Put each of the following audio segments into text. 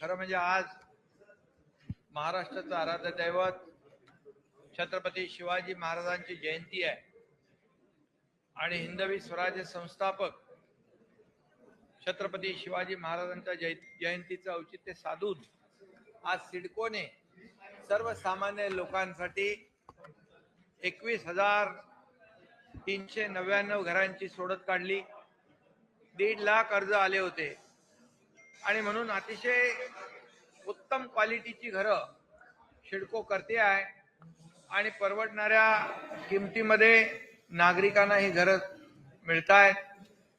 खरं म्हणजे आज महाराष्ट्राचं आराध्य दैवत छत्रपती शिवाजी महाराजांची जयंती आहे. आणि हिंदवी स्वराज्य संस्थापक छत्रपती शिवाजी महाराजांच्या जय जयंतीचं औचित्य साधून आज सिडकोने सर्वसामान्य लोकांसाठी एकवीस हजार तीनशे नव्याण्णव घरांची सोडत काढली. दीड लाख अर्ज आले होते. आणि म्हणून अतिशय उत्तम क्वालिटीची घरं शिडको करते आहे. आणि परवडणाऱ्या किमतीमध्ये नागरिकांना ही घरं मिळत आहेत.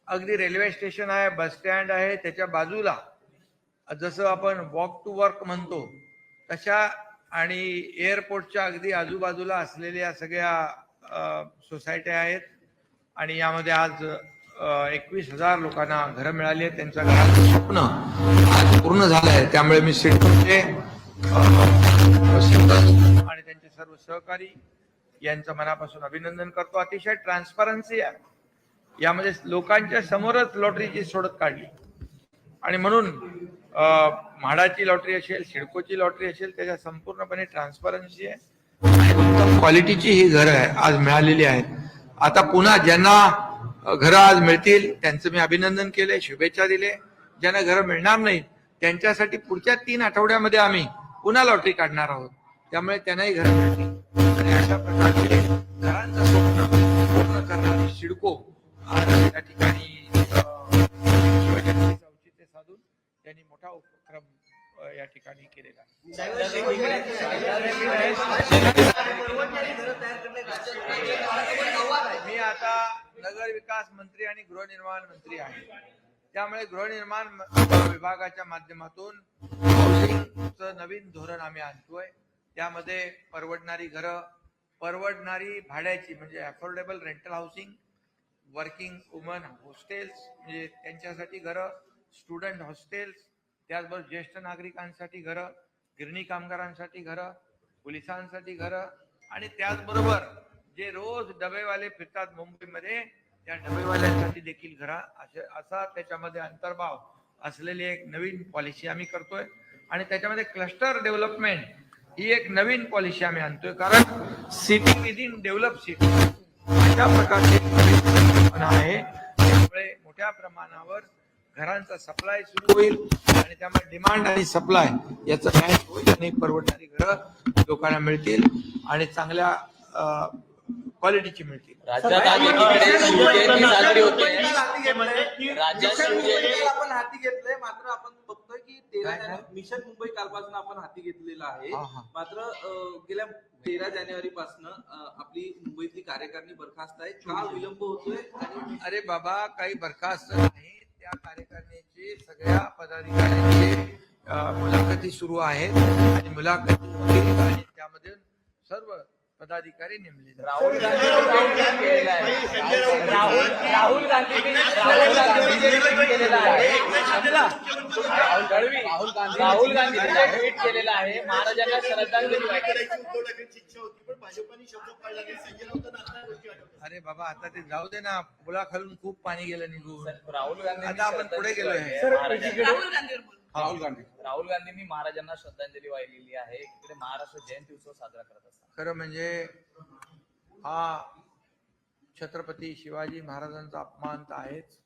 अगदी रेल्वे स्टेशन आहे बस स्टँड आहे त्याच्या बाजूला जसं आपण वॉक टू वर्क म्हणतो तशा आणि एअरपोर्टच्या अगदी आजूबाजूला असलेल्या सगळ्या सोसायट्या आहेत आणि यामध्ये आज एकवीस हजार लोकांना घरं मिळाली आहेत. त्यांच्या घराचं स्वप्न आज पूर्ण झालं आहे. त्यामुळे मी सिडकोचे आणि त्यांचे सर्व सहकारी यांचं मनापासून अभिनंदन करतो. अतिशय ट्रान्सपरन्सी आहे. यामध्ये लोकांच्या समोरच लॉटरीची सोडत काढली. आणि म्हणून म्हाडाची लॉटरी असेल सिडकोची लॉटरी असेल त्याच्या संपूर्णपणे ट्रान्सपरन्सी आहे. क्वालिटीची ही घरं आहे आज मिळालेली आहेत. आता पुन्हा ज्यांना घरं आज मिळतील त्यांचं मी अभिनंदन केले शुभेच्छा दिले. ज्यांना घरं मिळणार नाही त्यांच्यासाठी पुढच्या तीन आठवड्यामध्ये आम्ही पुन्हा लॉटरी काढणार आहोत. त्यामुळे त्यांनाही घरं मिळतील. आणि अशा प्रकारचे घरांचं स्वप्न पूर्ण करणारी शिडको आज या ठिकाणी त्यांनी मोठा उपक्रम या ठिकाणी केलेला मी आता नगर विकास मंत्री आणि गृहनिर्माण मंत्री आहे. त्यामुळे गृहनिर्माण विभागाच्या माध्यमातून नवीन धोरण आम्ही आणतोय. त्यामध्ये परवडणारी घरं परवडणारी भाड्याची म्हणजे affordable rental housing working woman hostels म्हणजे त्यांच्यासाठी घरं स्टुडंट हॉस्टेल्स त्याचबरोबर ज्येष्ठ नागरिकांसाठी घरं गिरणी कामगारांसाठी घरं पोलिसांसाठी घरं आणि त्याचबरोबर जे रोज डबेवाले फिरतात मुंबईमध्ये त्या डबेवाल्यांसाठी देखील घरा असे असा त्याच्यामध्ये अंतर्भाव असलेली एक नवीन पॉलिसी आम्ही करतोय. आणि त्याच्यामध्ये क्लस्टर डेव्हलपमेंट ही एक नवीन पॉलिसी आम्ही आणतोय. कारण सिटी विदिन डेव्हलप सिटी अशा प्रकारची आहे. त्यामुळे मोठ्या प्रमाणावर घरांचा सप्लाय सुरू होईल आणि त्यामुळे डिमांड आणि सप्लाय याचं मॅच होईल आणि परवडणारी घरं लोकांना मिळतील आणि चांगल्या क्वालिटीची मिळतील. आपण हाती घेतलंय. मात्र आपण बघतोय की तेरा मिशन मुंबई कालपासून आपण हाती घेतलेलं आहे. मात्र गेल्या तेरा जानेवारी पासून आपली मुंबईतली कार्यकारिणी बरखास्त आहे. का विलंब होतोय. आणि अरे बाबा काही बरखास्त नाही. त्या कार्यकारिणीचे सगळ्या पदाधिकाऱ्यांचे मुलाखती सुरू आहेत आणि मुलाखती होतील आणि त्यामध्ये सर्व पदाधिकारी नेमले. राहुल गांधी केलेला आहे राहुल गांधी राहुल गांधींनी जे ट्विट केलेलं आहे महाराजांना श्रद्धांजली पण भाजपने शब्द पाळला अरे बाबा आता ते जाऊ दे ना. पुलाखालून खूप पाणी गेलं निघून. राहुल गांधी आता आपण पुढे गेलोय. राहुल गांधी. राहुल गांधींनी महाराजांना श्रद्धांजली वाहिलेली आहे. इकडे महाराष्ट्र जयंती उत्सव साजरा करत असतात. खरं म्हणजे हा छत्रपती शिवाजी महाराजांचा अपमान तर आहेच.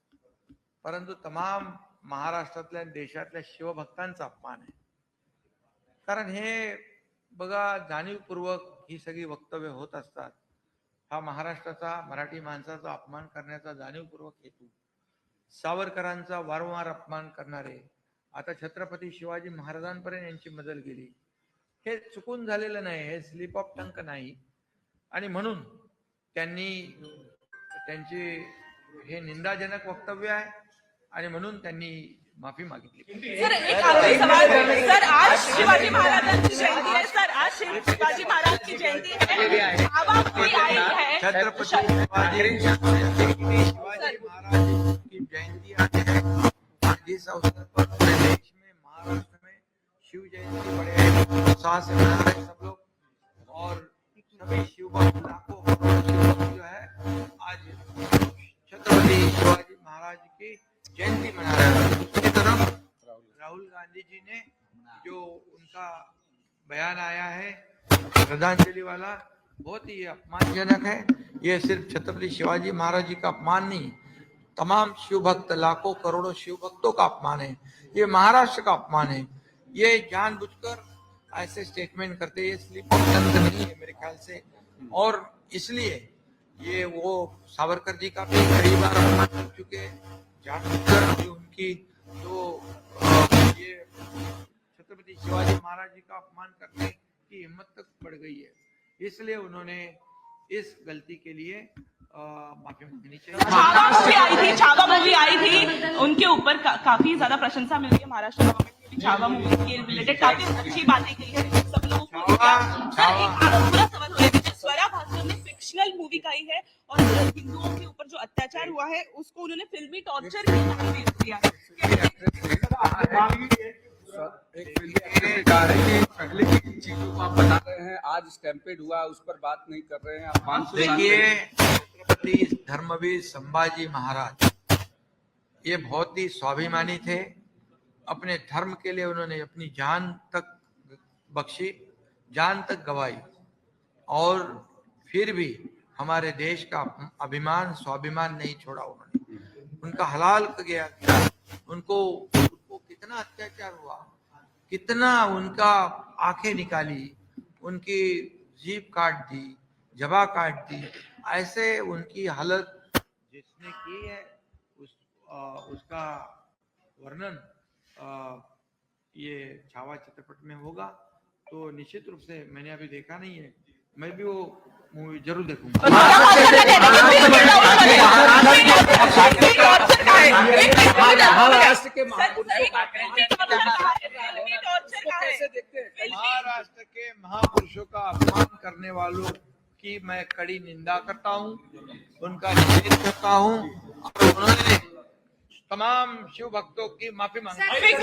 परंतु तमाम महाराष्ट्रातल्या आणि देशातल्या शिवभक्तांचा अपमान आहे. कारण हे बघा जाणीवपूर्वक ही सगळी वक्तव्य होत असतात. हा महाराष्ट्राचा मराठी माणसाचा अपमान करण्याचा जाणीवपूर्वक हेतू. सावरकरांचा वारंवार अपमान करणारे आता छत्रपती शिवाजी महाराजांपर्यंत यांची मजल गेली. हे चुकून झालेलं नाही हे स्लिप ऑफ टंक नाही. आणि म्हणून त्यांनी त्यांची हे निंदाजनक वक्तव्य आहे आणि म्हणून त्यांनी माफी मागितली. सर एक सवाल सर आज शिवाजी महाराजांची जयंती आहे. सर आज शिवाजी महाराजांची जयंती आहे. छत्रपति शिवाजी महाराज की जयंती आज है जिस अवसर पर पूरे देश में महाराष्ट्र में शिव जयंती बड़े उत्साह से मना रहे सब लोग और सभी शिव लाखों जो है आज छत्रपति शिवाजी महाराज की जयंती मना रहे हैं तरफ़ राहुल गांधी जी ने जो उनका बयान आया है, श्रद्धांजलि वाला बहुत ही अपमानजनक है। ये सिर्फ़ छत्रपति शिवाजी महाराज जी का अपमान नहीं, तमाम शिव भक्त लाखों करोड़ों शिव भक्तों का अपमान है। ये महाराष्ट्र का अपमान है। ये जानबूझकर ऐसे स्टेटमेंट करते ये नहीं है मेरे ख्याल से। और इसलिए ये वो सावरकर जी का भी कई बार अपमान कर चुके हैं। उनकी जो ये छत्रपति शिवाजी महाराज जी का अपमान करने की हिम्मत तक बढ़ गई है। इसलिए उन्होंने इस गलती के लिए माफ़ी मांगनी चाहिए। छावा मूवी आई थी छावा मूवी आई थी। उनके ऊपर का, काफ़ी ज़्यादा प्रशंसा मिल रही है महाराष्ट्र गवर्नमेंट छावा मूवी के रिलेटेड काफ़ी अच्छी बातें की है। सब लोगों को पूरा सवाल हो रहा है स्वरा भास्कर ने फिक्शनल मूवी का ही है और हिंदुओं के ऊपर जो अत्याचार हुआ है उसको उन्होंने फिल्मी टॉर्चर की नाम दे दिया एक पहले की चीज़ों को आप बता रहे हैं आज स्टैम्पेड हुआ उस पर बात नहीं कर रहे हैं आप सौ देखिए छत्रपति धर्मवीर संभाजी महाराज ये बहुत ही स्वाभिमानी थे। अपने धर्म के लिए उन्होंने अपनी जान तक बख्शी जान तक गवाई। और फिर भी हमारे देश का अभिमान स्वाभिमान नहीं छोड़ा उन्होंने। उनका हलाल गया। उनको कितना अत्याचार हुआ? कितना उनका आँखें निकाली उनकी जीप काट दी जबा काट दी ऐसे उनकी हालत जिसने की है उस अ, उसका वर्णन ये छावा चित्रपट में होगा। तो निश्चित रूप से मैंने अभी देखा नहीं है। मैं भी वो मूवी ज़रूर देखूँगा महाराष्ट्र के महापुरुषों का देखते महाराष्ट्र के महापुरुषों का अपमान करने वालों की मैं कड़ी निंदा करता हूँ उनका निषेध करता हूँ और उन्होंने तमाम शिव भक्तों की माफ़ी मांगी